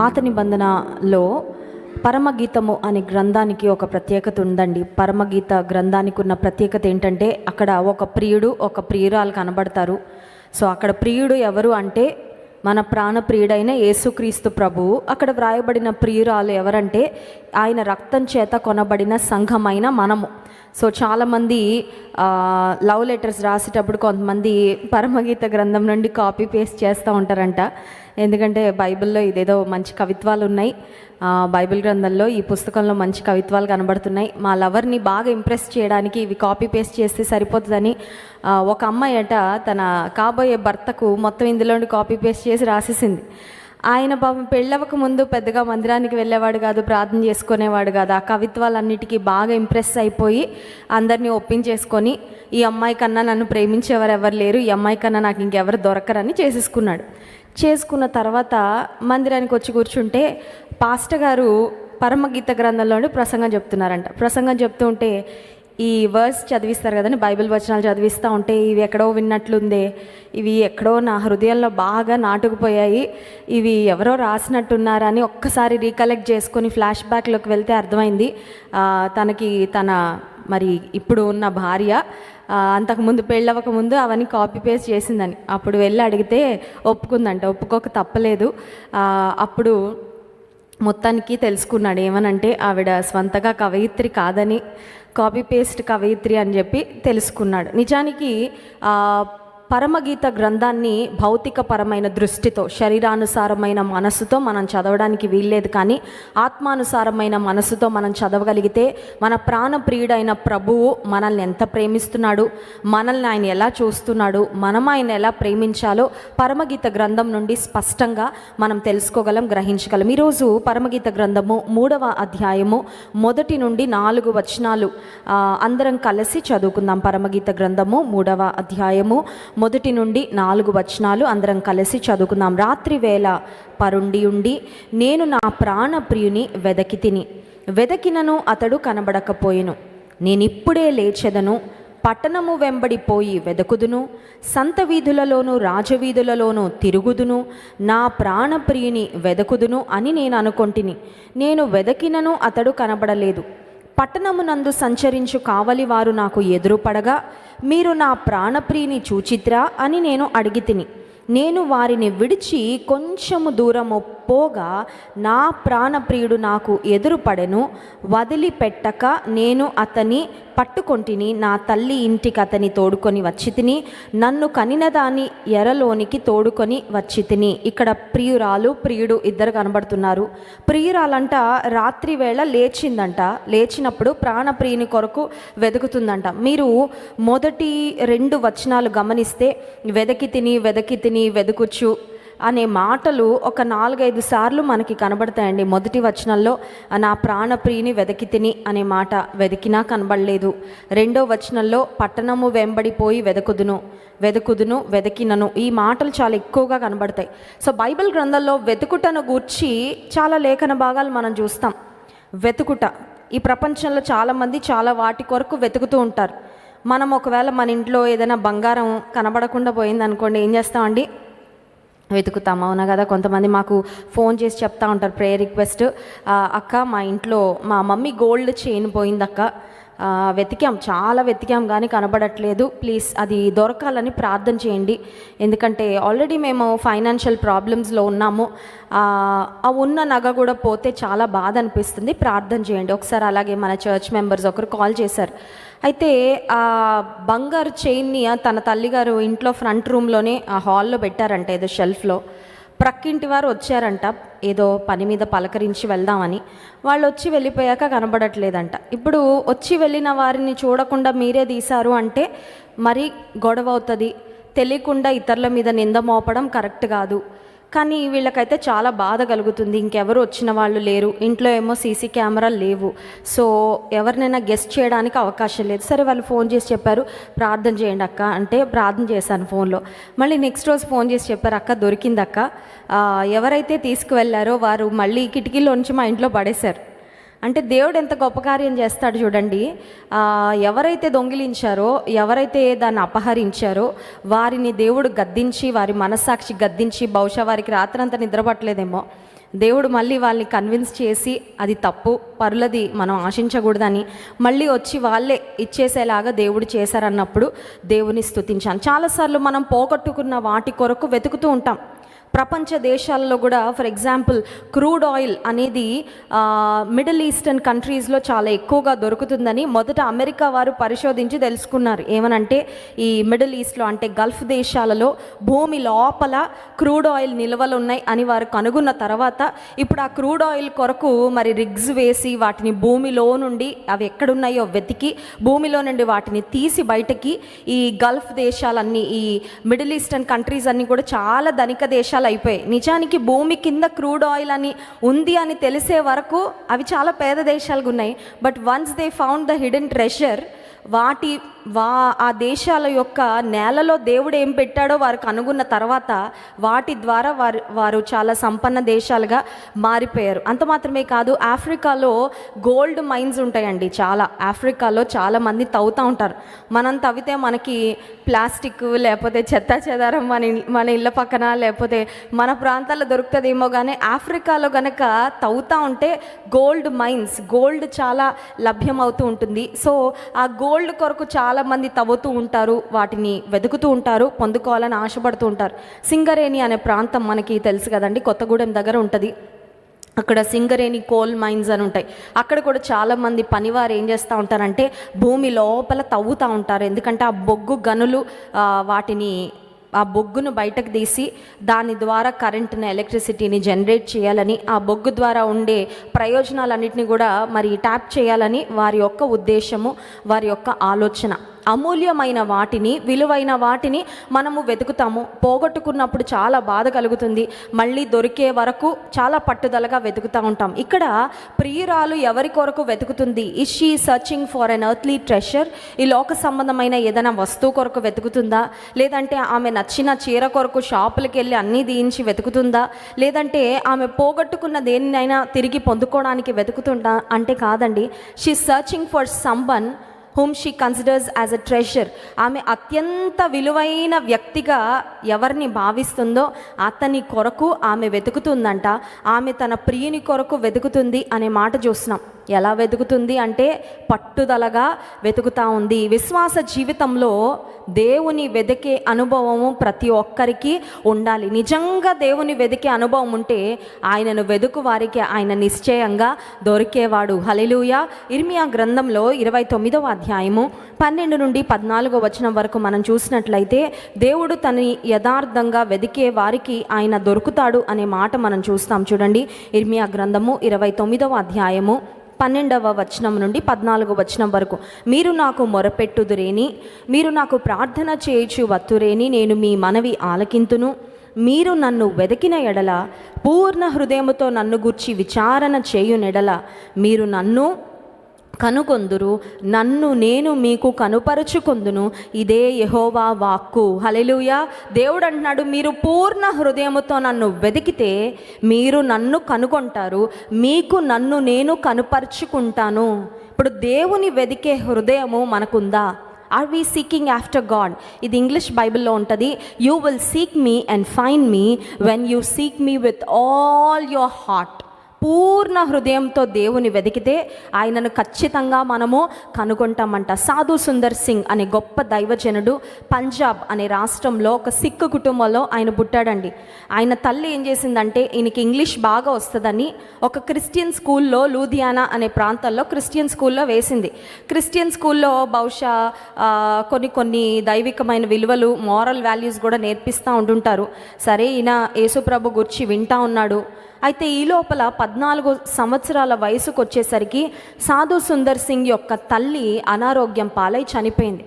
పాత నిబంధనలో పరమగీతము అనే గ్రంథానికి ఒక ప్రత్యేకత ఉందండి. పరమగీత గ్రంథానికి ఉన్న ప్రత్యేకత ఏంటంటే అక్కడ ఒక ప్రియుడు ఒక ప్రియురాలు కనబడతారు. సో అక్కడ ప్రియుడు ఎవరు అంటే మన ప్రాణప్రియుడైన యేసుక్రీస్తు ప్రభువు. అక్కడ వ్రాయబడిన ప్రియురాలు ఎవరంటే ఆయన రక్తం చేత కొనబడిన సంఘమైన మనము. సో చాలామంది లవ్ లెటర్స్ రాసేటప్పుడు కొంతమంది పరమగీత గ్రంథం నుండి కాపీ పేస్ట్ చేస్తూ ఉంటారంట. ఎందుకంటే బైబిల్లో ఇదేదో మంచి కవిత్వాలు ఉన్నాయి. బైబిల్ గ్రంథంలో ఈ పుస్తకంలో మంచి కవిత్వాలు కనబడుతున్నాయి. మా లవర్ని బాగా ఇంప్రెస్ చేయడానికి ఇవి కాపీ పేస్ట్ చేస్తే సరిపోతుందని ఒక అమ్మాయి అట తన కాబోయే భర్తకు మొత్తం ఇందులోని కాపీ పేస్ట్ చేసి రాసేసింది. ఆయన పాపం పెళ్ళవక ముందు పెద్దగా మందిరానికి వెళ్ళేవాడు కాదు ప్రార్థన చేసుకునేవాడు కాదు. ఆ కవిత్వాలన్నిటికీ బాగా ఇంప్రెస్ అయిపోయి అందరినీ ఒప్పించేసుకొని ఈ అమ్మాయి కన్నా నన్ను ప్రేమించేవారు ఎవరు లేరు ఈ అమ్మాయి కన్నా నాకు ఇంకెవరు దొరకరని చేసేసుకున్నాడు. చేసుకున్న తర్వాత మందిరానికి వచ్చి కూర్చుంటే పాస్టర్ గారు పరమగీత గ్రంథంలోని ప్రసంగం చెప్తున్నారంట. ప్రసంగం చెప్తూ ఉంటే ఈ వర్స్ చదివిస్తారు కదండి బైబిల్ వచనాలు చదివిస్తూ ఉంటే ఇవి ఎక్కడో విన్నట్లుందే ఇవి ఎక్కడో నా హృదయంలో బాగా నాటుకుపోయాయి ఇవి ఎవరో రాసినట్టున్నారని ఒక్కసారి రీకలెక్ట్ చేసుకొని ఫ్లాష్ బ్యాక్లోకి వెళ్తే అర్థమైంది. తనకి తన మరి ఇప్పుడు ఉన్న భార్య అంతకుముందు పెళ్ళవక ముందు అవన్నీ కాపీ పేస్ట్ చేసిందని. అప్పుడు వెళ్ళి అడిగితే ఒప్పుకుందంట. ఒప్పుకోక తప్పలేదు. అప్పుడు మొత్తానికి తెలుసుకున్నాడు ఏమనంటే ఆవిడ స్వంతగా కవయిత్రి కాదని కాపీ పేస్ట్ కవయిత్రి అని చెప్పి తెలుసుకున్నాడు. నిజానికి పరమగీత గ్రంథాన్ని భౌతికపరమైన దృష్టితో శరీరానుసారమైన మనసుతో మనం చదవడానికి వీల్లేదు కానీ ఆత్మానుసారమైన మనసుతో మనం చదవగలిగితే మన ప్రాణప్రియుడైన ప్రభువు మనల్ని ఎంత ప్రేమిస్తున్నాడు? మనల్ని ఆయన ఎలా చూస్తున్నాడు? మనం ఆయన ఎలా ప్రేమించాలో పరమగీత గ్రంథం నుండి స్పష్టంగా మనం తెలుసుకోగలం గ్రహించగలం. ఈరోజు పరమగీత గ్రంథము మూడవ అధ్యాయము మొదటి నుండి నాలుగు వచనాలు అందరం కలిసి చదువుకుందాం పరమగీత గ్రంథము మూడవ అధ్యాయము మొదటి నుండి నాలుగు వచనాలు అందరం కలిసి చదువుకుందాం. రాత్రి వేళ పరుండి ఉండి నేను నా ప్రాణప్రియుని వెదకి తిని వెదకినను అతడు కనబడకపోయెను. నేనిప్పుడే లేచెదను పట్టణము వెంబడిపోయి వెదకుదును సంత వీధులలోను రాజవీధులలోను తిరుగుదును నా ప్రాణప్రియుని వెదకుదును అని నేను అనుకొంటిని. నేను వెదకినను అతడు కనబడలేదు. పట్టణమునందు సంచరించు కావలి వారు నాకు ఎదురుపడగా మీరు నా ప్రాణప్రియుని చూచిత్రా అని నేను అడిగి తిని నేను వారిని విడిచి కొంచెము దూరము పోగా నా ప్రాణప్రియుడు నాకు ఎదురుపడెను వదిలిపెట్టక నేను అతని పట్టుకొంటిని నా తల్లి ఇంటికి అతని తోడుకొని వచ్చి తిని నన్ను కనినదాని ఎరలోనికి తోడుకొని వచ్చి తిని ఇక్కడ ప్రియురాలు ప్రియుడు ఇద్దరు కనబడుతున్నారు. ప్రియురాలంట రాత్రి వేళ లేచిందంట. లేచినప్పుడు ప్రాణప్రియుని కొరకు వెతుకుతుందంట మీరు మొదటి రెండు వచనాలు గమనిస్తే వెదకి తిని వెదకి తిని వెదుకుచ్చు అనే మాటలు ఒక నాలుగైదు సార్లు మనకి కనబడతాయండి. మొదటి వచనంలో నా ప్రాణప్రియుని వెదకి తిని అనే మాట వెతికినా కనబడలేదు. రెండో వచనంలో పట్టణము వెంబడిపోయి వెదకుదును వెదకుదును వెదకినను ఈ మాటలు చాలా ఎక్కువగా కనబడతాయి. సో బైబిల్ గ్రంథంలో వెతుకుటను గూర్చి చాలా లేఖన భాగాలు మనం చూస్తాం. వెతుకుట ఈ ప్రపంచంలో చాలామంది చాలా వాటి కొరకు వెతుకుతూ ఉంటారు. మనం ఒకవేళ మన ఇంట్లో ఏదైనా బంగారం కనబడకుండా పోయింది అనుకోండి ఏం చేస్తామండి? వెతుకుతాం అవునా కదా? కొంతమంది మాకు ఫోన్ చేసి చెప్తా ఉంటారు ప్రేయర్ రిక్వెస్ట్ అక్క మా ఇంట్లో మా మమ్మీ గోల్డ్ చైన్ పోయింది అక్క వెతికాం చాలా వెతికాం కానీ కనబడట్లేదు. ప్లీజ్ అది దొరకాలని ప్రార్థన చేయండి. ఎందుకంటే ఆల్రెడీ మేము ఫైనాన్షియల్ ప్రాబ్లమ్స్లో ఉన్నాము. ఆ ఉన్న నగ కూడా పోతే చాలా బాధ అనిపిస్తుంది. ప్రార్థన చేయండి. ఒకసారి అలాగే మన చర్చ్ మెంబర్స్ ఒకరు కాల్ చేశారు. అయితే ఆ బంగారు చైన్ని తన తల్లిగారు ఇంట్లో ఫ్రంట్ రూమ్లోనే ఆ హాల్లో పెట్టారంట ఏదో షెల్ఫ్లో. ప్రక్కింటి వారు వచ్చారంట ఏదో పని మీద పలకరించి వెళ్దామని. వాళ్ళు వచ్చి వెళ్ళిపోయాక కనబడట్లేదంట. ఇప్పుడు వచ్చి వెళ్ళిన వారిని చూడకుండా మీరే తీశారు అంటే మరి గొడవ అవుతుంది. తెలియకుండా ఇతరుల మీద నింద మోపడం కరెక్ట్ కాదు. కానీ వీళ్ళకైతే చాలా బాధ కలుగుతుంది. ఇంకెవరు వచ్చిన వాళ్ళు లేరు. ఇంట్లో ఏమో సీసీ కెమెరాలు లేవు. సో ఎవరినైనా గెస్ట్ చేయడానికి అవకాశం లేదు. సరే వాళ్ళు ఫోన్ చేసి చెప్పారు ప్రార్థన చేయండి అక్క. అంటే ప్రార్థన చేశాను ఫోన్లో. మళ్ళీ నెక్స్ట్ రోజు ఫోన్ చేసి చెప్పారు అక్క దొరికింది అక్క. ఎవరైతే తీసుకువెళ్ళారో వారు మళ్ళీ కిటికీలోంచి మా ఇంట్లో పడేశారు. అంటే దేవుడు ఎంత గొప్ప కార్యం చేస్తాడు చూడండి. ఎవరైతే దొంగిలించారో ఎవరైతే దాన్ని అపహరించారో వారిని దేవుడు గద్దించి వారి మనస్సాక్షి గద్దించి బహుశా వారికి రాత్రంతా నిద్రపట్టలేదేమో. దేవుడు మళ్ళీ వాళ్ళని కన్విన్స్ చేసి అది తప్పు పరులది మనం ఆశించకూడదని మళ్ళీ వచ్చి వాళ్ళే ఇచ్చేసేలాగా దేవుడు చేశారన్నప్పుడు దేవుని స్తుతించాను చాలాసార్లు మనం పోగొట్టుకున్న వాటి కొరకు వెతుకుతూ ఉంటాం. ప్రపంచ దేశాల్లో కూడా ఫర్ ఎగ్జాంపుల్ క్రూడ్ ఆయిల్ అనేది మిడిల్ ఈస్టర్న్ కంట్రీస్లో చాలా ఎక్కువగా దొరుకుతుందని మొదట అమెరికా వారు పరిశోధించి తెలుసుకున్నారు. ఏమనంటే ఈ మిడిల్ ఈస్ట్లో అంటే గల్ఫ్ దేశాలలో భూమి లోపల క్రూడ్ ఆయిల్ నిల్వలు ఉన్నాయి అని వారు కనుగొన్న తర్వాత ఇప్పుడు ఆ క్రూడ్ ఆయిల్ కొరకు మరి రిగ్స్ వేసి వాటిని భూమిలో నుండి అవి ఎక్కడున్నాయో వెతికి భూమిలో నుండి వాటిని తీసి బయటకి ఈ గల్ఫ్ దేశాలన్నీ ఈ మిడిల్ ఈస్టర్న్ కంట్రీస్ అన్నీ కూడా చాలా ధనిక దేశాలు అయిపోయాయి నిజానికి భూమి కింద క్రూడ్ ఆయిల్ అని ఉంది అని తెలిసే వరకు అవి చాలా పేద దేశాలుగా ఉన్నాయి but once they found the hidden treasure వాటి వా ఆ దేశాల యొక్క నేలలో దేవుడు ఏం పెట్టాడో వారికి కనుగొన్న తర్వాత వాటి ద్వారా వారు వారు చాలా సంపన్న దేశాలుగా మారిపోయారు. అంత మాత్రమే కాదు ఆఫ్రికాలో గోల్డ్ మైన్స్ ఉంటాయండి చాలా. ఆఫ్రికాలో చాలా మంది తవ్వుతూ ఉంటారు. మనం తవ్వితే మనకి ప్లాస్టిక్ లేకపోతే చెత్త చెదారం మన మన ఇళ్ళ పక్కన లేకపోతే మన ప్రాంతాల్లో దొరుకుతుందేమో కానీ ఆఫ్రికాలో కనుక తవ్వుతూ ఉంటే గోల్డ్ మైన్స్ గోల్డ్ చాలా లభ్యమవుతూ ఉంటుంది. సో ఆ గోల్డ్ కొరకు చాలా చాలామంది తవ్వుతూ ఉంటారు వాటిని వెతుకుతూ ఉంటారు పొందుకోవాలని ఆశపడుతూ ఉంటారు. సింగరేణి అనే ప్రాంతం మనకి తెలుసు కదండి కొత్తగూడెం దగ్గర ఉంటుంది. అక్కడ సింగరేణి కోల్ మైన్స్ అని ఉంటాయి. అక్కడ కూడా చాలామంది పనివారు ఏం చేస్తూ ఉంటారంటే భూమి లోపల తవ్వుతూ ఉంటారు. ఎందుకంటే ఆ బొగ్గు గనులు వాటిని ఆ బొగ్గును బయటకు తీసి దాని ద్వారా కరెంటుని ఎలక్ట్రిసిటీని జనరేట్ చేయాలని ఆ బొగ్గు ద్వారా ఉండే ప్రయోజనాలన్నింటినీ కూడా మరి ట్యాప్ చేయాలని వారి యొక్క ఉద్దేశము వారి యొక్క ఆలోచన. అమూల్యమైన వాటిని విలువైన వాటిని మనము వెతుకుతాము. పోగొట్టుకున్నప్పుడు చాలా బాధ కలుగుతుంది. మళ్ళీ దొరికే వరకు చాలా పట్టుదలగా వెతుకుతూ ఉంటాం. ఇక్కడ ప్రియురాలు ఎవరి కొరకు వెతుకుతుంది? Is she searching for an earthly treasure ఈ లోక సంబంధమైన ఏదైనా వస్తువు కొరకు వెతుకుతుందా? లేదంటే ఆమె నచ్చిన చీర కొరకు షాపులకి వెళ్ళి అన్నీ దీయించి వెతుకుతుందా? లేదంటే ఆమె పోగొట్టుకున్న దేనినైనా తిరిగి పొందుకోవడానికి వెతుకుతుందా? అంటే కాదండి. She searching for someone whom she considers as a treasure ఆమె అత్యంత విలువైన వ్యక్తిగా ఎవరిని భావిస్తుందో అతని కొరకు ఆమె వెతుకుతుందంట. ఆమె తన ప్రియుని కొరకు వెతుకుతుంది అనే మాట చూస్తున్నాం. ఎలా వెతుకుతుంది అంటే పట్టుదలగా వెతుకుతా ఉంది. విశ్వాస జీవితంలో దేవుని వెతికే అనుభవము ప్రతి ఒక్కరికి ఉండాలి. నిజంగా దేవుని వెతికే అనుభవం ఉంటే ఆయనను వెతుకు వారికి ఆయన నిశ్చయంగా దొరికేవాడు. హలెలూయ ఇర్మియా గ్రంథంలో ఇరవై తొమ్మిదవ అధ్యాయము పన్నెండు నుండి పద్నాలుగో వచనం వరకు మనం చూసినట్లయితే దేవుడు తన యథార్థంగా వెదికే వారికి ఆయన దొరుకుతాడు అనే మాట మనం చూస్తాం. చూడండి ఇర్మియా గ్రంథము ఇరవై తొమ్మిదవ అధ్యాయము పన్నెండవ వచనం నుండి పద్నాలుగో వచనం వరకు. మీరు నాకు మొరపెట్టుదురేని మీరు నాకు ప్రార్థన చేయుచు వత్తురేని నేను మీ మనవి ఆలకింతును. మీరు నన్ను వెదకిన ఎడల పూర్ణ హృదయముతో నన్ను గూర్చి విచారణ చేయునెడల మీరు నన్ను కనుగొందురు. నన్ను నేను మీకు కనుపరుచుకొందును. ఇదే యహోవా వాక్కు. హలెలుయా దేవుడు అంటున్నాడు మీరు పూర్ణ హృదయముతో నన్ను వెతికితే మీరు నన్ను కనుగొంటారు. మీకు నన్ను నేను కనుపరుచుకుంటాను. ఇప్పుడు దేవుని వెతికే హృదయము మనకుందా? Are we seeking after God ఇది ఇంగ్లీష్ బైబిల్లో ఉంటుంది. You will seek me and find me when you seek me with all your heart పూర్ణ హృదయంతో దేవుని వెతికితే ఆయనను ఖచ్చితంగా మనము కనుగొంటామంట. సాధు సుందర్ సింగ్ అనే గొప్ప దైవజనుడు పంజాబ్ అనే రాష్ట్రంలో ఒక సిక్కు కుటుంబంలో ఆయన పుట్టాడండి. ఆయన తల్లి ఏం చేసిందంటే ఈయనకి ఇంగ్లీష్ బాగా వస్తుందని ఒక క్రిస్టియన్ స్కూల్లో లూధియానా అనే ప్రాంతాల్లో క్రిస్టియన్ స్కూల్లో వేసింది. క్రిస్టియన్ స్కూల్లో బహుశా కొన్ని కొన్ని దైవికమైన విలువలు మారల్ వాల్యూస్ కూడా నేర్పిస్తూ ఉంటుంటారు సరే ఈయన యేసుప్రభు గురించి వింటా ఉన్నాడు. అయితే ఈ లోపల పద్నాలుగు సంవత్సరాల వయసుకు వచ్చేసరికి సాధు సుందర్ సింగ్ యొక్క తల్లి అనారోగ్యం పాలై చనిపోయింది.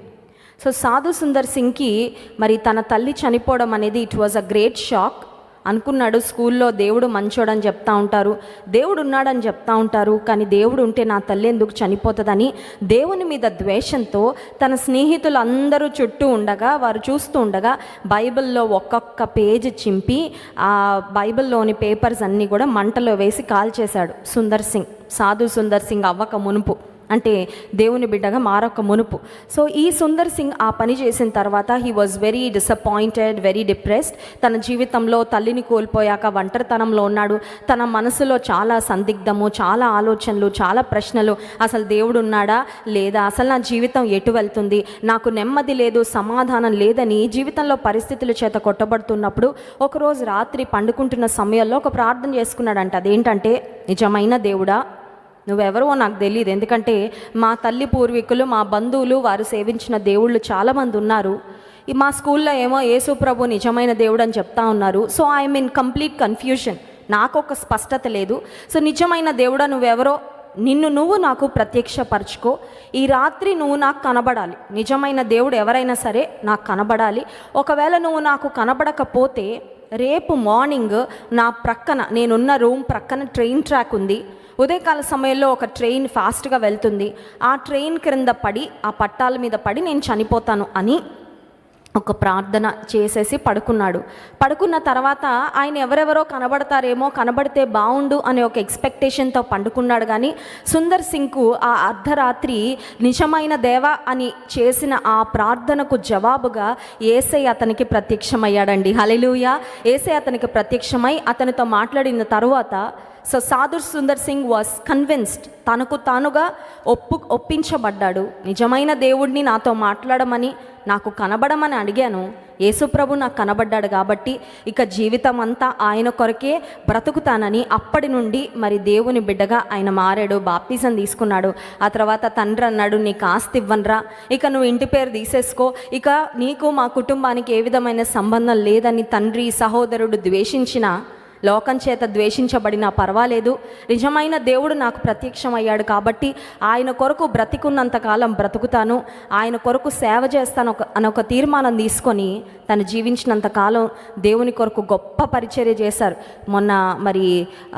సో సాధు సుందర్ సింగ్కి మరి తన తల్లి చనిపోవడం అనేది it was a great shock అనుకున్నాడు స్కూల్లో దేవుడు మంచోడని చెప్తా ఉంటారు. దేవుడు ఉన్నాడని చెప్తా ఉంటారు. కానీ దేవుడు ఉంటే నా తల్లి ఎందుకు చనిపోతుందని? దేవుని మీద ద్వేషంతో తన స్నేహితులందరూ చుట్టూ ఉండగా వారు చూస్తూ ఉండగా బైబిల్లో ఒక్కొక్క పేజ్ చింపి ఆ బైబిల్లోని పేపర్స్ అన్నీ కూడా మంటలో వేసి కాల్చేశాడు సుందర్ సింగ్ సాధు సుందర్ సింగ్ అవ్వక మునుపు. అంటే దేవుని బిడ్డగా మారొక మునుపు. సో ఈ సుందర్ సింగ్ ఆ పని చేసిన తర్వాత he was very disappointed very depressed తన జీవితంలో తల్లిని కోల్పోయాక ఒంటరితనంలో ఉన్నాడు. తన మనసులో చాలా సందిగ్ధము చాలా ఆలోచనలు చాలా ప్రశ్నలు. అసలు దేవుడు ఉన్నాడా? లేదా? అసలు నా జీవితం ఎటు వెళ్తుంది? నాకు నెమ్మది లేదు సమాధానం లేదని జీవితంలో పరిస్థితుల చేత కొట్టబడుతున్నప్పుడు ఒకరోజు రాత్రి పండుకుంటున్న సమయంలో ఒక ప్రార్థన చేసుకున్నాడంట. అదేంటంటే నిజమైన దేవుడా నువ్వెవరో నాకు తెలియదు ఎందుకంటే మా తల్లి పూర్వీకులు మా బంధువులు వారు సేవించిన దేవుళ్ళు చాలామంది ఉన్నారు. మా స్కూల్లో ఏమో యేసు ప్రభు నిజమైన దేవుడు అని చెప్తా ఉన్నారు. So I'm in complete confusion నాకు ఒక స్పష్టత లేదు. సో నిజమైన దేవుడా నువ్వెవరో నిన్ను నువ్వు నాకు ప్రత్యక్షపరచుకో. ఈ రాత్రి నువ్వు నాకు కనబడాలి. నిజమైన దేవుడు ఎవరైనా సరే నాకు కనబడాలి. ఒకవేళ నువ్వు నాకు కనబడకపోతే రేపు మార్నింగ్ నా ప్రక్కన నేనున్న రూమ్ ప్రక్కన ట్రైన్ ట్రాక్ ఉంది. ఉదయకాల సమయంలో ఒక ట్రైన్ ఫాస్ట్గా వెళ్తుంది. ఆ ట్రైన్ క్రింద పడి ఆ పట్టాల మీద పడి నేను చనిపోతాను అని ఒక ప్రార్థన చేసేసి పడుకున్నాడు. పడుకున్న తర్వాత ఆయన ఎవరెవరో కనబడతారేమో కనబడితే బాగుండు అనే ఒక ఎక్స్పెక్టేషన్తో పండుకున్నాడు. కానీ సుందర్ సింగ్కు ఆ అర్ధరాత్రి నిజమైన దేవ అని చేసిన ఆ ప్రార్థనకు జవాబుగా ఏసై అతనికి ప్రత్యక్షమయ్యాడండి. హలెలూయ ఏసై అతనికి ప్రత్యక్షమై అతనితో మాట్లాడిన తరువాత so Sadhu Sundar Singh was convinced తనకు తానుగా ఒప్పు ఒప్పించబడ్డాడు. నిజమైన దేవుడిని నాతో మాట్లాడమని నాకు కనబడమని అడిగాను. యేసుప్రభు నాకు కనబడ్డాడు కాబట్టి ఇక జీవితం అంతా ఆయన కొరకే బ్రతుకుతానని అప్పటి నుండి మరి దేవుని బిడ్డగా ఆయన మారాడు బాప్తిజం తీసుకున్నాడు. ఆ తర్వాత తండ్రి అన్నాడు నీకు ఆస్తి ఇవ్వనరా. ఇక నువ్వు ఇంటి పేరు తీసేసుకో. ఇక నీకు మా కుటుంబానికి ఏ విధమైన సంబంధం లేదని తండ్రి సహోదరుడు ద్వేషించినా లోకం చేత ద్వేషించబడినా పర్వాలేదు. నిజమైన దేవుడు నాకు ప్రత్యక్షమయ్యాడు కాబట్టి ఆయన కొరకు బ్రతికున్నంత కాలం బ్రతుకుతాను. ఆయన కొరకు సేవ చేస్తాను ఒక అని ఒక తీర్మానం తీసుకొని తను జీవించినంత కాలం దేవుని కొరకు గొప్ప పరిచర్య చేశారు. మొన్న మరి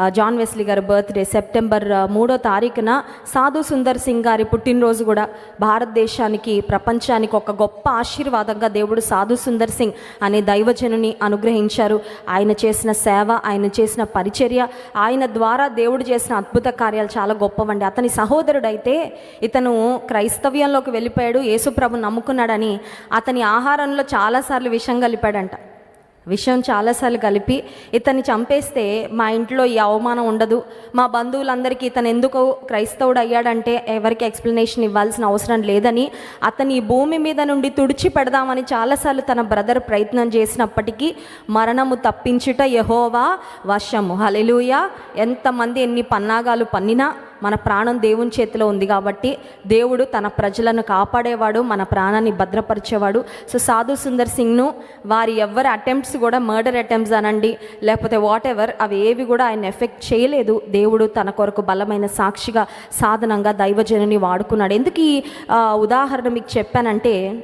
జాన్ వెస్లీ గారి బర్త్డే సెప్టెంబర్ మూడో తారీఖున సాధు సుందర్ సింగ్ గారి పుట్టినరోజు కూడా భారతదేశానికి ప్రపంచానికి ఒక గొప్ప ఆశీర్వాదంగా దేవుడు సాధు సుందర్ సింగ్ అనే దైవజనుని అనుగ్రహించారు. ఆయన చేసిన సేవ ఆయన ఆయన చేసిన పరిచర్య ఆయన ద్వారా దేవుడు చేసిన అద్భుత కార్యాలు చాలా గొప్పవండి. అతని సహోదరుడైతే ఇతను క్రైస్తవ్యంలోకి వెళ్ళిపోయాడు యేసుప్రభు నమ్ముకున్నాడని అతని ఆహారంలో చాలాసార్లు విషం కలిపాడంట. విషయం చాలాసార్లు కలిపి ఇతన్ని చంపేస్తే మా ఇంట్లో ఈ అవమానం ఉండదు. మా బంధువులందరికీ ఇతను ఎందుకు క్రైస్తవుడు అయ్యాడంటే ఎవరికి ఎక్స్ప్లెనేషన్ ఇవ్వాల్సిన అవసరం లేదని అతని ఈ భూమి మీద నుండి తుడిచి పెడదామని చాలాసార్లు తన బ్రదర్ ప్రయత్నం చేసినప్పటికీ మరణము తప్పించుట యహోవా వశము. హలెలూయ ఎంతమంది ఎన్ని పన్నాగాలు పన్నినా మన ప్రాణం దేవుని చేతిలో ఉంది కాబట్టి దేవుడు తన ప్రజలను కాపాడేవాడు మన ప్రాణాన్ని భద్రపరిచేవాడు. సో సాధు సుందర్ సింగ్ను వారి ఎవరి అటెంప్ట్స్ కూడా మర్డర్ అటెంప్ట్స్ అనండి. లేకపోతే వాట్ ఎవర్ అవి ఏవి కూడా ఆయన ఎఫెక్ట్ చేయలేదు. దేవుడు తన కొరకు బలమైన సాక్షిగా సాధనంగా దైవజనుని వాడుకున్నాడు. ఎందుకు ఈ ఉదాహరణ మీకు చెప్పానంటే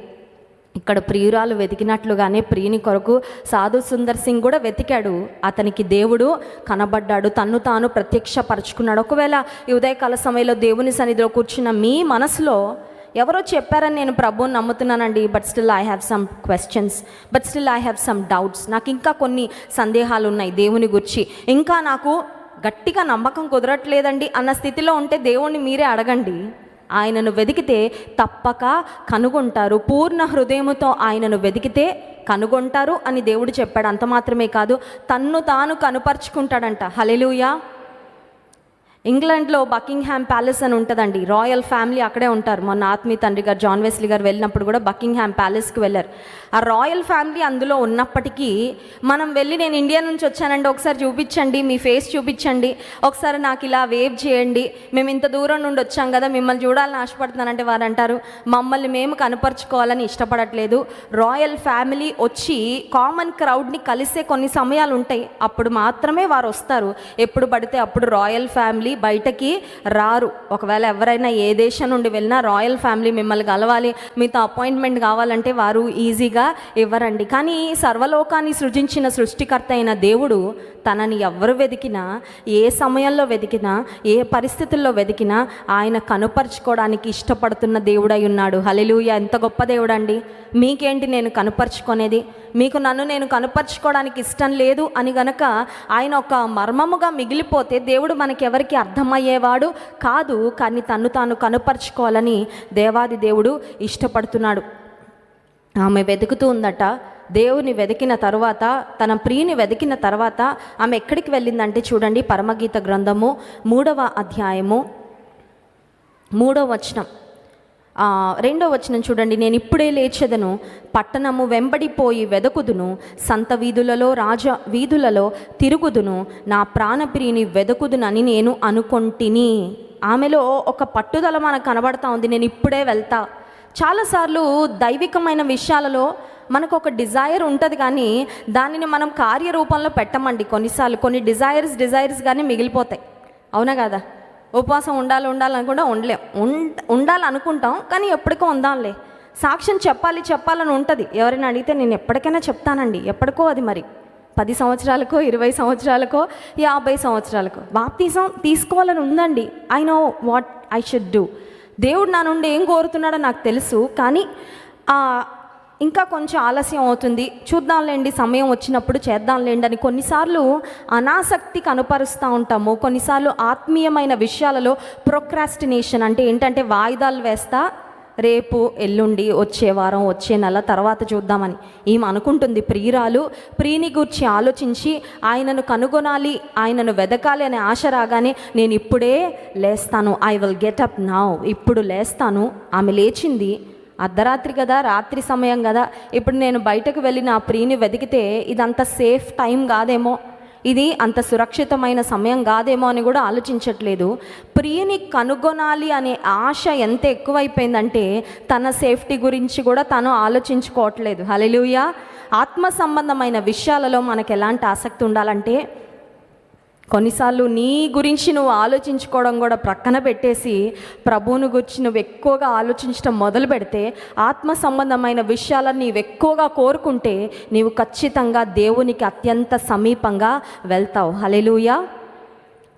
ఇక్కడ ప్రియురాలు వెతికినట్లుగానే ప్రియుని కొరకు సాధు సుందర్ సింగ్ కూడా వెతికాడు. అతనికి దేవుడు కనబడ్డాడు. తన్ను తాను ప్రత్యక్షపరచుకున్నాడు. ఒకవేళ ఈ ఉదయకాల సమయంలో దేవుని సన్నిధిలో కూర్చున్న మీ మనసులో ఎవరో చెప్పారని నేను ప్రభువుని నమ్ముతున్నానండి but still I have some questions but still I have some doubts నాకు ఇంకా కొన్ని సందేహాలు ఉన్నాయి దేవుని గురించి. ఇంకా నాకు గట్టిగా నమ్మకం కుదరట్లేదండి అన్న స్థితిలో ఉంటే దేవుణ్ణి మీరే అడగండి. ఆయనను వెతికితే తప్పక కనుగొంటారు. పూర్ణ హృదయముతో ఆయనను వెతికితే కనుగొంటారు అని దేవుడు చెప్పాడు. అంత మాత్రమే కాదు తన్ను తాను కనుపరుచుకుంటాడంట. హలెలుయా ఇంగ్లాండ్లో బకింగ్హామ్ ప్యాలెస్ అని ఉంటుందండి. రాయల్ ఫ్యామిలీ అక్కడే ఉంటారు. మొన్న ఆత్మీయ తండ్రి గారు జాన్ వెస్లీ గారు వెళ్ళినప్పుడు కూడా బకింగ్హామ్ ప్యాలెస్కి వెళ్ళారు. ఆ రాయల్ ఫ్యామిలీ అందులో ఉన్నప్పటికీ మనం వెళ్ళి నేను ఇండియా నుంచి వచ్చానండి ఒకసారి చూపించండి మీ ఫేస్ చూపించండి ఒకసారి నాకు ఇలా వేవ్ చేయండి. మేము ఇంత దూరం నుండి వచ్చాం కదా మిమ్మల్ని చూడాలని ఆశపడుతున్నానంటే వారు అంటారు మమ్మల్ని మేము కనపరుచుకోవాలని ఇష్టపడట్లేదు. రాయల్ ఫ్యామిలీ వచ్చి కామన్ క్రౌడ్ని కలిసే కొన్ని సమయాలు ఉంటాయి. అప్పుడు మాత్రమే వారు వస్తారు. ఎప్పుడు పడితే అప్పుడు రాయల్ ఫ్యామిలీ బయటకి రారు. ఒకవేళ ఎవరైనా ఏ దేశం నుండి వెళ్ళినా రాయల్ ఫ్యామిలీ మిమ్మల్ని కలవాలి. మీతో అపాయింట్మెంట్ కావాలంటే వారు ఈజీగా ఇవ్వరండి. కానీ సర్వలోకాన్ని సృజించిన సృష్టికర్త అయిన దేవుడు తనని ఎవరు వెతికినా ఏ సమయంలో వెతికినా ఏ పరిస్థితుల్లో వెతికినా ఆయన కనుపరుచుకోవడానికి ఇష్టపడుతున్న దేవుడై ఉన్నాడు. హలెలూయ ఎంత గొప్ప దేవుడండి. మీకేంటి నేను కనుపరుచుకునేది? మీకు నన్ను నేను కనుపరుచుకోవడానికి ఇష్టం లేదు అని గనక ఆయన ఒక మర్మముగా మిగిలిపోతే దేవుడు మనకెవరికి అర్థమయ్యేవాడు కాదు కానీ తన్ను తాను కనుపరుచుకోవాలని దేవాది దేవుడు ఇష్టపడుతున్నాడు. ఆమె వెతుకుతూ ఉందట దేవుని వెతికిన తర్వాత తన ప్రియుని వెతికిన తర్వాత ఆమె ఎక్కడికి వెళ్ళిందంటే చూడండి పరమగీత గ్రంథము మూడవ అధ్యాయము మూడవ వచనం. రెండో వచనం చూడండి. నేను ఇప్పుడే లేచెదను పట్టణము వెంబడిపోయి వెదకుదును సంత వీధులలో రాజ వీధులలో తిరుగుదును నా ప్రాణప్రియుని వెదకుదునని నేను అనుకొంటిని. ఆమెలో ఒక పట్టుదల మనకు కనబడతా ఉంది. నేను ఇప్పుడే వెళ్తా. చాలాసార్లు దైవికమైన విషయాలలో మనకు ఒక డిజైర్ ఉంటుంది కానీ దానిని మనం కార్యరూపంలో పెట్టమండి. కొన్నిసార్లు కొన్ని డిజైర్స్ డిజైర్స్ కానీ మిగిలిపోతాయి. అవునా కదా? ఉపవాసం ఉండాలి ఉండాలని కూడా ఉండలేం. ఉండాలనుకుంటాం కానీ ఎప్పటికో ఉందాంలే. సాక్ష్యం చెప్పాలి చెప్పాలని ఉంటుంది. ఎవరైనా అడిగితే నేను ఎప్పటికైనా చెప్తానండి. ఎప్పటికో అది మరి. పది సంవత్సరాలకో ఇరవై సంవత్సరాలకో యాభై సంవత్సరాలకో. బాప్తీసం తీసుకోవాలని ఉందండి. I know what I should do. దేవుడు నా నుండి ఏం కోరుతున్నాడో నాకు తెలుసు కానీ ఆ, ఇంకా కొంచెం ఆలస్యం అవుతుంది. చూద్దాంలేండి సమయం వచ్చినప్పుడు చేద్దాంలేండి అని కొన్నిసార్లు అనాసక్తి కనుపరుస్తూ ఉంటాము. కొన్నిసార్లు ఆత్మీయమైన విషయాలలో ప్రొక్రాస్టినేషన్ అంటే ఏంటంటే వాయిదాలు వేస్తా రేపు ఎల్లుండి వచ్చే వారం వచ్చే నెల తర్వాత చూద్దామని. ఈమె అనుకుంటుంది ప్రియురాలు ప్రియుని గూర్చి ఆలోచించి ఆయనను కనుగొనాలి ఆయనను వెదకాలి అనే ఆశ రాగానే నేను ఇప్పుడే లేస్తాను. I will get up now ఇప్పుడు లేస్తాను. ఆమె లేచింది. అర్ధరాత్రి కదా రాత్రి సమయం కదా. ఇప్పుడు నేను బయటకు వెళ్ళి నా ప్రియుని వెతికితే ఇదంత సేఫ్ టైం కాదేమో. ఇది అంత సురక్షితమైన సమయం కాదేమో అని కూడా ఆలోచించట్లేదు. ప్రియుని కనుగొనాలి అనే ఆశ ఎంత ఎక్కువైపోయిందంటే తన సేఫ్టీ గురించి కూడా తను ఆలోచించుకోవట్లేదు. హలెలుయా ఆత్మ సంబంధమైన విషయాలలో మనకు ఎలాంటి ఆసక్తి ఉండాలంటే కొన్నిసార్లు నీ గురించి నువ్వు ఆలోచించుకోవడం కూడా ప్రక్కన పెట్టేసి ప్రభువుని గురించి నువ్వు ఎక్కువగా ఆలోచించడం మొదలు పెడితే ఆత్మ సంబంధమైన విషయాలను నీవు ఎక్కువగా కోరుకుంటే నీవు ఖచ్చితంగా దేవునికి అత్యంత సమీపంగా వెళ్తావు. హలెలుయా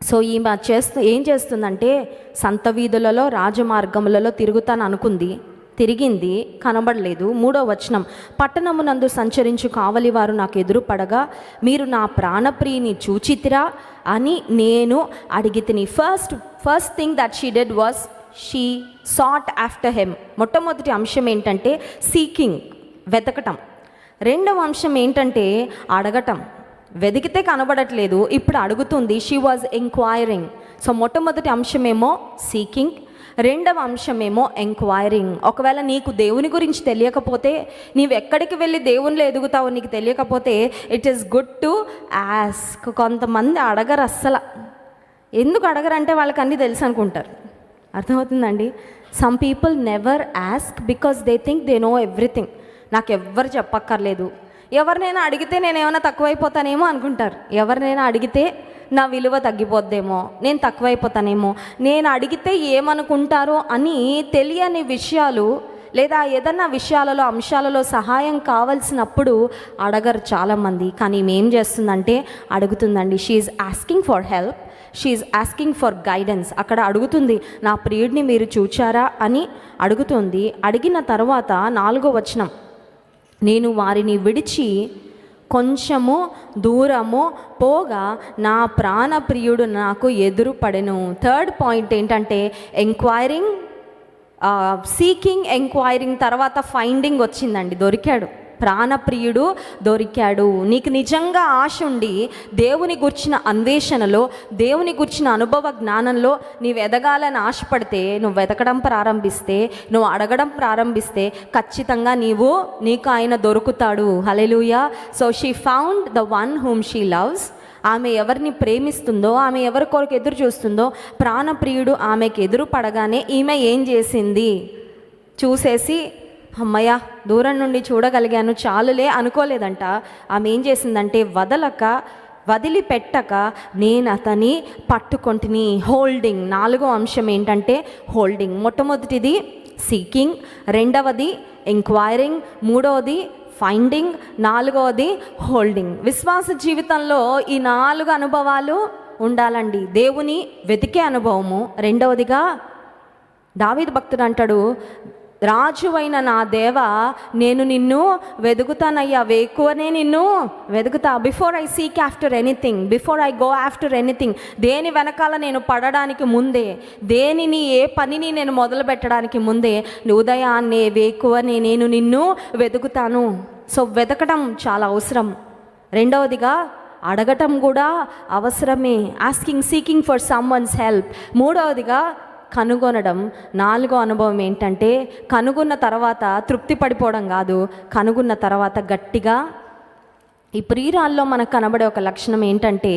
సో ఈమె చేస్తూ ఏం చేస్తుందంటే సంత వీధులలో రాజమార్గములలో తిరుగుతాను అనుకుంది తిరిగింది కనబడలేదు. మూడో వచనం పట్టణమునందు సంచరించు కావలి వారు నాకు ఎదురు పడగా మీరు నా ప్రాణప్రియుని చూచితిరా? అని నేను అడిగితిని. First first thing that she did was she sought after him మొట్టమొదటి అంశం ఏంటంటే సీకింగ్ వెతకటం. రెండవ అంశం ఏంటంటే అడగటం. వెతికితే కనబడట్లేదు ఇప్పుడు అడుగుతుంది షీ వాజ్ ఎంక్వైరింగ్ సో మొట్టమొదటి అంశమేమో సీకింగ్ రెండవ అంశమేమో ఎంక్వైరింగ్. ఒకవేళ నీకు దేవుని గురించి తెలియకపోతే నీవు ఎక్కడికి వెళ్ళి దేవునిలో ఎదుగుతావో నీకు తెలియకపోతే it is good to ask కొంతమంది అడగరు అస్సలు. ఎందుకు అడగరంటే వాళ్ళకి అన్నీ తెలుసు అనుకుంటారు. అర్థమవుతుందండి? Some people never ask because they think they know everything నాకు ఎవ్వరు చెప్పక్కర్లేదు. ఎవరినైనా అడిగితే నేను ఏమైనా తక్కువైపోతానేమో అనుకుంటారు. ఎవరినైనా అడిగితే నా విలువ తగ్గిపోద్దేమో నేను తక్కువైపోతానేమో నేను అడిగితే ఏమనుకుంటారో అని తెలియని విషయాలు లేదా ఏదన్నా విషయాలలో అంశాలలో సహాయం కావలసినప్పుడు అడగరు చాలామంది. కానీ ఏం చేస్తుందంటే అడుగుతుందండి she's asking for help she's asking for guidance అక్కడ అడుగుతుంది నా ప్రియుడిని మీరు చూచారా? అని అడుగుతుంది. అడిగిన తర్వాత నాలుగో వచనం నేను వారిని విడిచి కొంచెము దూరము పోగా నా ప్రాణప్రియుడు నాకు ఎదురుపడెను థర్డ్ పాయింట్ ఏంటంటే ఎంక్వైరింగ్ సీకింగ్ ఎంక్వైరింగ్ తర్వాత ఫైండింగ్ వచ్చిందండి దొరికాడు. ప్రాణప్రియుడు దొరికాడు. నీకు నిజంగా ఆశ ఉండి దేవుని గుర్చిన అన్వేషణలో దేవుని గుర్చిన అనుభవ జ్ఞానంలో నీవు ఎదగాలని ఆశపడితే నువ్వు వెతకడం ప్రారంభిస్తే నువ్వు అడగడం ప్రారంభిస్తే ఖచ్చితంగా నీవు నీకు ఆయన దొరుకుతాడు. Hallelujah so she found the one whom she loves ఆమె ఎవరిని ప్రేమిస్తుందో ఆమె ఎవరి కొరకు ఎదురు చూస్తుందో ప్రాణప్రియుడు ఆమెకు ఎదురు పడగానే ఈమె ఏం చేసింది? చూసేసి అమ్మయ్య దూరం నుండి చూడగలిగాను చాలులే అనుకోలేదంట. ఆమె ఏం చేసిందంటే వదలక వదిలిపెట్టక నేను అతని పట్టుకొంటిని హోల్డింగ్ నాలుగో అంశం ఏంటంటే హోల్డింగ్. మొట్టమొదటిది సీకింగ్ రెండవది ఎంక్వైరింగ్ మూడవది ఫైండింగ్ నాలుగవది హోల్డింగ్. విశ్వాస జీవితంలో ఈ నాలుగు అనుభవాలు ఉండాలండి. దేవుని వెతికే అనుభవము. రెండవదిగా దావిద భక్తుడు అంటాడు రాజువైన నా దేవ నేను నిన్ను వెతుకుతానయ్యా వేకువనే నిన్ను వెతుకుతా before I seek after anything before I go after anything దేని వెనకాల నేను పడడానికి ముందే దేనిని ఏ పనిని నేను మొదలు పెట్టడానికి ముందే ఉదయాన్నే వేకువనే నేను నిన్ను వెతుకుతాను సో వెతకడం చాలా అవసరం. రెండవదిగా అడగటం కూడా అవసరమే. Asking seeking for someone's help మూడవదిగా కనుగొనడం నాలుగో అనుభవం ఏంటంటే కనుగొన్న తర్వాత తృప్తి పడిపోవడం కాదు. కనుగొన్న తర్వాత గట్టిగా ఈ ప్రియురాల్లో మనకు కనబడే ఒక లక్షణం ఏంటంటే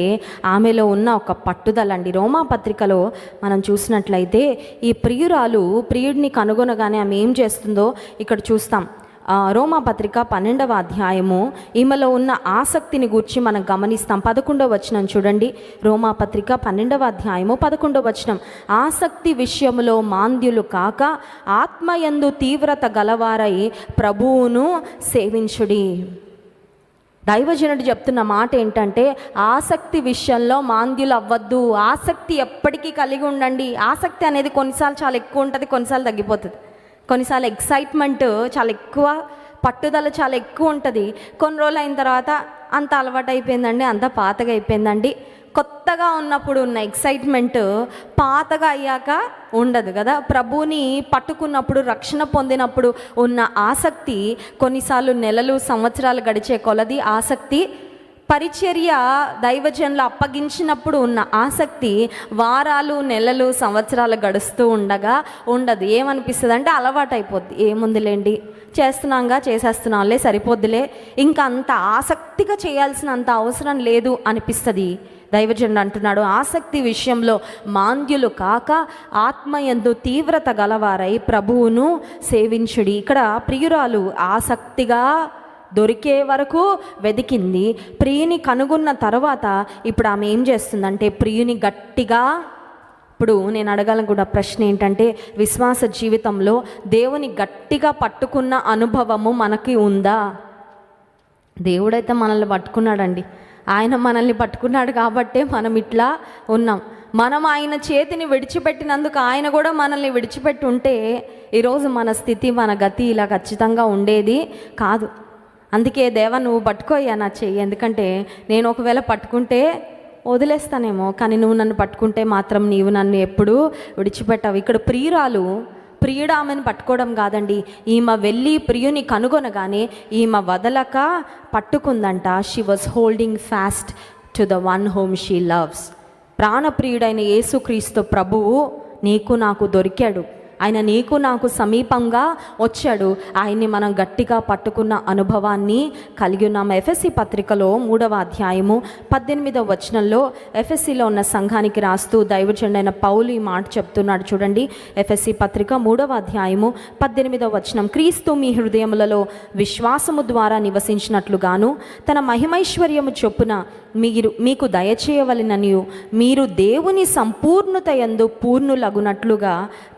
ఆమెలో ఉన్న ఒక పట్టుదల అండి. రోమా పత్రికలో మనం చూసినట్లయితే ఈ ప్రియురాలు ప్రియుడిని కనుగొనగానే ఆమె ఏం చేస్తుందో ఇక్కడ చూస్తాం. రోమా పత్రిక పన్నెండవ అధ్యాయము. ఈమెలో ఉన్న ఆసక్తిని గూర్చి మనం గమనిస్తాం. పదకొండవ వచనం చూడండి. రోమా పత్రిక పన్నెండవ అధ్యాయము పదకొండవ వచనం. ఆసక్తి విషయములో మాంద్యులు కాక ఆత్మయందు తీవ్రత గలవారై ప్రభువును సేవించుడి. దైవజనుడు చెప్తున్న మాట ఏంటంటే ఆసక్తి విషయంలో మాంద్యులు అవ్వద్దు. ఆసక్తి ఎప్పటికీ కలిగి ఉండండి. ఆసక్తి అనేది కొన్నిసార్లు చాలా ఎక్కువ ఉంటుంది కొన్నిసార్లు తగ్గిపోతుంది. కొన్నిసార్లు ఎక్సైట్మెంట్ చాలా ఎక్కువ పట్టుదల చాలా ఎక్కువ ఉంటుంది. కొన్ని రోజులు అయిన తర్వాత అంత అలవాటు అయిపోయిందండి అంత పాతగా అయిపోయిందండి. కొత్తగా ఉన్నప్పుడు ఉన్న ఎక్సైట్మెంట్ పాతగా అయ్యాక ఉండదు కదా. ప్రభుని పట్టుకున్నప్పుడు రక్షణ పొందినప్పుడు ఉన్న ఆసక్తి కొన్నిసార్లు నెలలు సంవత్సరాలు గడిచే కొలది ఆసక్తి పరిచర్య దైవజనులు అప్పగించినప్పుడు ఉన్న ఆసక్తి వారాలు నెలలు సంవత్సరాలు గడుస్తూ ఉండగా ఉండదు. ఏమనిపిస్తుంది అంటే అలవాటు అయిపోద్ది ఏముందిలేండి? చేస్తున్నాంగా చేసేస్తున్నాంలే సరిపోద్దిలే. ఇంకా అంత ఆసక్తిగా చేయాల్సినంత అవసరం లేదు అనిపిస్తుంది. దైవజనుడు అంటున్నాడు ఆసక్తి విషయంలో మాంద్యులు కాక ఆత్మయందు తీవ్రత గలవారై ప్రభువును సేవించుడి. ఇక్కడ ప్రియురాలు ఆసక్తిగా దొరికే వరకు వెతికింది ప్రియుని కనుగొన్న తర్వాత ఇప్పుడు ఆమె ఏం చేస్తుందంటే ప్రియుని గట్టిగా ఇప్పుడు నేను అడగాలనుకున్న ప్రశ్న ఏంటంటే విశ్వాస జీవితంలో దేవుని గట్టిగా పట్టుకున్న అనుభవము మనకి ఉందా? దేవుడైతే మనల్ని పట్టుకున్నాడండి. ఆయన మనల్ని పట్టుకున్నాడు కాబట్టే మనం ఇట్లా ఉన్నాం. మనం ఆయన చేతిని విడిచిపెట్టినందుకు ఆయన కూడా మనల్ని విడిచిపెట్టి ఉంటే ఈరోజు మన స్థితి మన గతి ఇలా ఖచ్చితంగా ఉండేది కాదు. అందుకే దేవా నువ్వు పట్టుకోయ్యా నా చెయ్యి. ఎందుకంటే నేను ఒకవేళ పట్టుకుంటే వదిలేస్తానేమో కానీ నువ్వు నన్ను పట్టుకుంటే మాత్రం నీవు నన్ను ఎప్పుడూ విడిచిపెట్టావు. ఇక్కడ ప్రియురాలు ప్రియుడు ఆమెను పట్టుకోవడం కాదండి. ఈమె వెళ్ళి ప్రియుని కనుగొనగానే ఈమె వదలక పట్టుకుందంట. She was holding fast to the one whom she loves ప్రాణప్రియుడైన యేసుక్రీస్తు ప్రభువు నీకు నాకు దొరికాడు. ఆయన నీకు నాకు సమీపంగా వచ్చాడు. ఆయన్ని మనం గట్టిగా పట్టుకున్న అనుభవాన్ని కలిగి ఉన్నాము ఎఫ్ఎస్సి పత్రికలో మూడవ అధ్యాయము పద్దెనిమిదవ వచనంలో ఎఫ్ఎస్సిలో ఉన్న సంఘానికి రాస్తూ దైవజండైన పౌలు ఈ మాట చెప్తున్నాడు. చూడండి ఎఫ్ఎస్సి పత్రిక మూడవ అధ్యాయము పద్దెనిమిదవ వచనం. క్రీస్తు మీ హృదయములలో విశ్వాసము ద్వారా నివసించినట్లుగాను తన మహిమైశ్వర్యము చొప్పున మీరు మీకు దయచేయవలననియు మీరు దేవుని సంపూర్ణత ఎందు పూర్ణులగునట్లుగా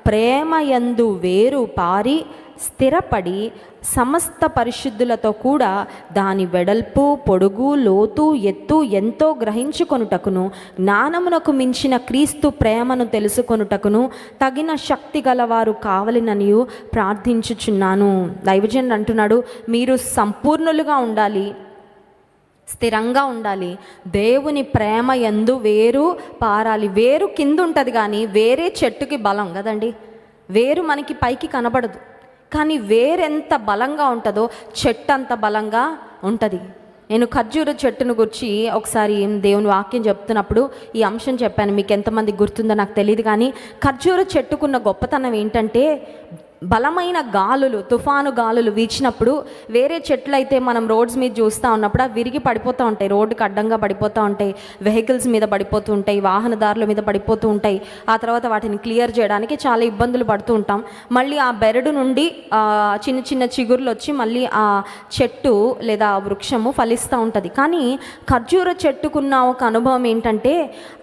ప్రేమయందు వేరు పారి స్థిరపడి సమస్త పరిశుద్ధులతో కూడా దాని వెడల్పు పొడుగు లోతు ఎత్తు ఎంతో గ్రహించుకొనుటకును జ్ఞానమునకు మించిన క్రీస్తు ప్రేమను తెలుసుకొనుటకును తగిన శక్తి గలవారు కావలననియు ప్రార్థించుచున్నాను. దైవజనుడు అంటున్నాడు మీరు సంపూర్ణులుగా ఉండాలి. స్థిరంగా ఉండాలి. దేవుని ప్రేమ ఎందు వేరు పారాలి. వేరు కింద ఉంటుంది కానీ వేరే చెట్టుకి బలం కదండి? వేరు మనకి పైకి కనబడదు. కానీ వేరెంత బలంగా ఉంటుందో చెట్టు అంత బలంగా ఉంటుంది. నేను ఖర్జూర చెట్టును గురించి ఒకసారి దేవుని వాక్యం చెప్తున్నప్పుడు ఈ అంశం చెప్పాను. మీకు ఎంతమంది గుర్తుందో నాకు తెలియదు కానీ ఖర్జూర చెట్టుకున్న గొప్పతనం ఏంటంటే బలమైన గాలులు తుఫాను గాలులు వీచినప్పుడు వేరే చెట్లు అయితే మనం రోడ్స్ మీద చూస్తూ ఉన్నప్పుడు అవి విరిగి పడిపోతూ ఉంటాయి. రోడ్డుకి అడ్డంగా పడిపోతూ ఉంటాయి. వెహికల్స్ మీద పడిపోతూ ఉంటాయి. వాహనదారుల మీద పడిపోతూ ఉంటాయి. ఆ తర్వాత వాటిని క్లియర్ చేయడానికి చాలా ఇబ్బందులు పడుతూ ఉంటాం. మళ్ళీ ఆ బెరడు నుండి చిన్న చిన్న చిగుర్లు వచ్చి మళ్ళీ ఆ చెట్టు లేదా ఆ వృక్షము ఫలిస్తూ ఉంటుంది. కానీ ఖర్జూర చెట్టుకున్న ఒక అనుభవం ఏంటంటే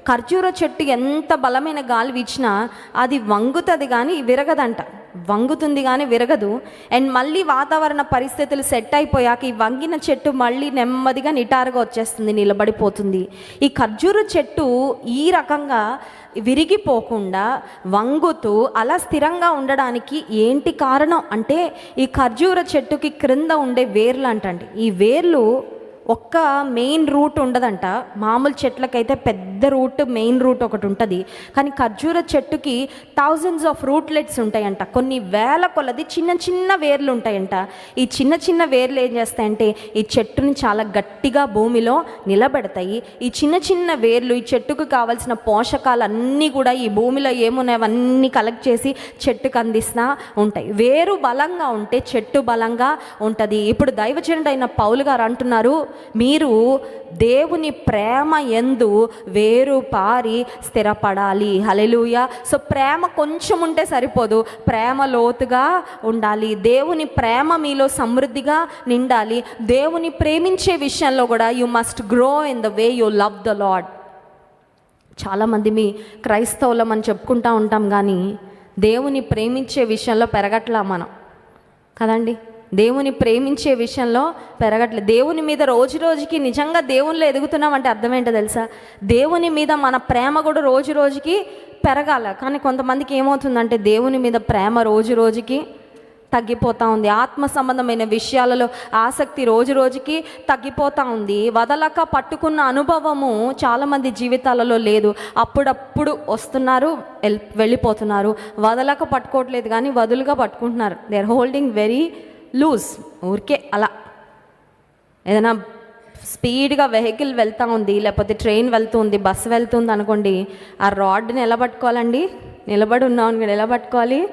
ఖర్జూర చెట్టు ఎంత బలమైన గాలి వీచినా అది వంగుతుంది కానీ విరగదంట. వంగుతుంది కానీ విరగదు. అండ్ మళ్ళీ వాతావరణ పరిస్థితులు సెట్ అయిపోయాక ఈ వంగిన చెట్టు మళ్ళీ నెమ్మదిగా నిటారుగా వచ్చేస్తుంది నిలబడిపోతుంది. ఈ ఖర్జూర చెట్టు ఈ రకంగా విరిగిపోకుండా వంగుతూ అలా స్థిరంగా ఉండడానికి ఏంటి కారణం? అంటే ఈ ఖర్జూర చెట్టుకి క్రింద ఉండే వేర్లు అంటండి. ఈ వేర్లు ఒక్క మెయిన్ రూట్ ఉండదంట. మామూలు చెట్లకైతే పెద్ద రూట్ మెయిన్ రూట్ ఒకటి ఉంటుంది. కానీ ఖర్జూర చెట్టుకి థౌజండ్స్ ఆఫ్ రూట్లెట్స్ ఉంటాయంట. కొన్ని వేల కొలది చిన్న చిన్న వేర్లు ఉంటాయంట. ఈ చిన్న చిన్న వేర్లు ఏం చేస్తాయంటే ఈ చెట్టుని చాలా గట్టిగా భూమిలో నిలబెడతాయి. ఈ చిన్న చిన్న వేర్లు ఈ చెట్టుకు కావాల్సిన పోషకాలన్నీ కూడా ఈ భూమిలో ఏమున్నాయి అవన్నీ కలెక్ట్ చేసి చెట్టుకు అందిస్తూ ఉంటాయి. వేరు బలంగా ఉంటే చెట్టు బలంగా ఉంటుంది. ఇప్పుడు దైవజనుడైన పౌలు గారు అంటున్నారు మీరు దేవుని ప్రేమ ఎందు వేరు పారి స్థిరపడాలి. హలెలుయ సో ప్రేమ కొంచెం ఉంటే సరిపోదు. ప్రేమ లోతుగా ఉండాలి. దేవుని ప్రేమ మీలో సమృద్ధిగా నిండాలి. దేవుని ప్రేమించే విషయంలో కూడా you must grow in the way you love the Lord చాలామంది మీ క్రైస్తవులం అని చెప్పుకుంటా ఉంటాం కానీ దేవుని ప్రేమించే విషయంలో పెరగట్లా మనం. కదండి? దేవుని ప్రేమించే విషయంలో పెరగట్లేదు దేవుని మీద రోజు రోజుకి నిజంగా దేవునిలో ఎదుగుతున్నామంటే అర్థం ఏంటో తెలుసా? దేవుని మీద మన ప్రేమ కూడా రోజు రోజుకి పెరగాల. కానీ కొంతమందికి ఏమవుతుందంటే దేవుని మీద ప్రేమ రోజు రోజుకి తగ్గిపోతూ ఉంది. ఆత్మ సంబంధమైన విషయాలలో ఆసక్తి రోజు రోజుకి తగ్గిపోతూ ఉంది. వదలక పట్టుకున్న అనుభవము చాలామంది జీవితాలలో లేదు. అప్పుడప్పుడు వస్తున్నారు వెళ్ళిపోతున్నారు. వదలక పట్టుకోవట్లేదు కానీ వదులుగా పట్టుకుంటున్నారు. They are holding very loose ఊరికే అలా. ఏదైనా స్పీడ్గా వెహికల్ వెళ్తూ ఉంది లేకపోతే ట్రైన్ వెళ్తుంది బస్సు వెళ్తుంది అనుకోండి ఆ రాడ్ని ఎలా పట్టుకోవాలండి నిలబడి ఉన్నాం ఎలా పట్టుకోవాలి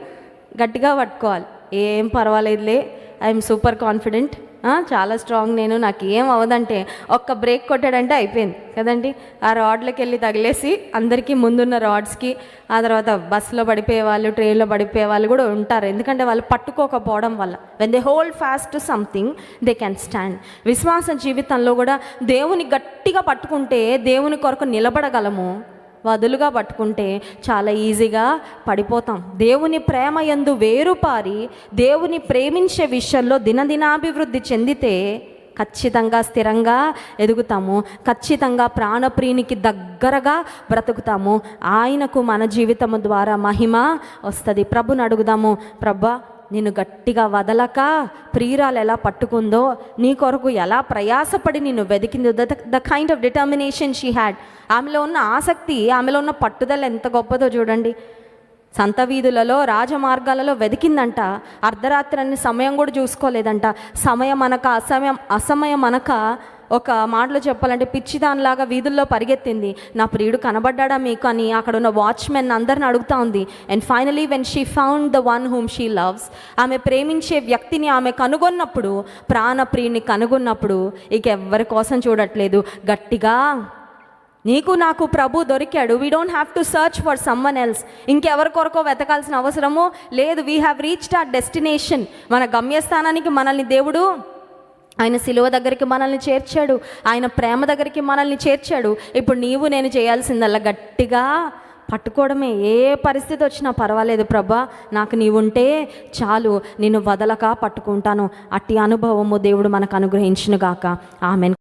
గట్టిగా పట్టుకోవాలి. ఏం పర్వాలేదులే. I'm super confident. చాలా స్ట్రాంగ్ నేను. నాకు ఏం అవ్వదంటే ఒక్క బ్రేక్ కొట్టాడంటే అయిపోయింది. కదండి? ఆ రాడ్లకి వెళ్ళి తగిలేసి అందరికీ ముందున్న రాడ్స్కి ఆ తర్వాత బస్సులో పడిపోయే వాళ్ళు ట్రైన్లో పడిపోయే వాళ్ళు కూడా ఉంటారు. ఎందుకంటే వాళ్ళు పట్టుకోకపోవడం వల్ల. When they hold fast something they can stand విశ్వాస జీవితంలో కూడా దేవుని గట్టిగా పట్టుకుంటే దేవుని కొరకు నిలబడగలము. వదులుగా పట్టుకుంటే చాలా ఈజీగా పడిపోతాం. దేవుని ప్రేమ ఎందు వేరుపారి దేవుని ప్రేమించే విషయంలో దినదినాభివృద్ధి చెందితే ఖచ్చితంగా స్థిరంగా ఎదుగుతాము. ఖచ్చితంగా ప్రాణప్రియునికి దగ్గరగా బ్రతుకుతాము. ఆయనకు మన జీవితము ద్వారా మహిమ వస్తుంది. ప్రభుని అడుగుదాము ప్రభా నిన్ను గట్టిగా వదలక ప్రియురాలు ఎలా పట్టుకుందో నీ కొరకు ఎలా ప్రయాసపడి నిన్ను వెతికిందో the the kind of determination she had ఆమెలో ఉన్న ఆసక్తి ఆమెలో ఉన్న పట్టుదల ఎంత గొప్పదో చూడండి. సంత వీధులలో రాజమార్గాలలో వెతికిందంట అర్ధరాత్రి అన్ని సమయం కూడా చూసుకోలేదంట. సమయం అనక అసమయం అసమయం అనక ఒక మాటలో చెప్పాలంటే పిచ్చిదానిలాగా వీధుల్లో పరిగెత్తింది. నా ప్రియుడు కనబడ్డా మీకు అని అక్కడ ఉన్న వాచ్మెన్ అందరిని అడుగుతా ఉంది. And finally when she found the one whom she loves ఆమె ప్రేమించే వ్యక్తిని ఆమె కనుగొన్నప్పుడు ప్రాణప్రియుని కనుగొన్నప్పుడు ఇక ఎవరి కోసం చూడట్లేదు. గట్టిగా నీకు నాకు ప్రభు దొరికాడు. We don't have to search for someone else ఇంకెవరి కొరకో వెతకాల్సిన అవసరము లేదు. We have reached our destination మన గమ్యస్థానానికి మనల్ని దేవుడు ఆయన సిలువ దగ్గరికి మనల్ని చేర్చాడు. ఆయన ప్రేమ దగ్గరికి మనల్ని చేర్చాడు. ఇప్పుడు నీవు నేను చేయాల్సిందల్లా గట్టిగా పట్టుకోవడమే. ఏ పరిస్థితి వచ్చినా పర్వాలేదు ప్రభా. నాకు నీవుంటే చాలు. నిన్ను వదలక పట్టుకుంటాను. అట్టి అనుభవము దేవుడు మనకు అనుగ్రహించినగాక. ఆమెను.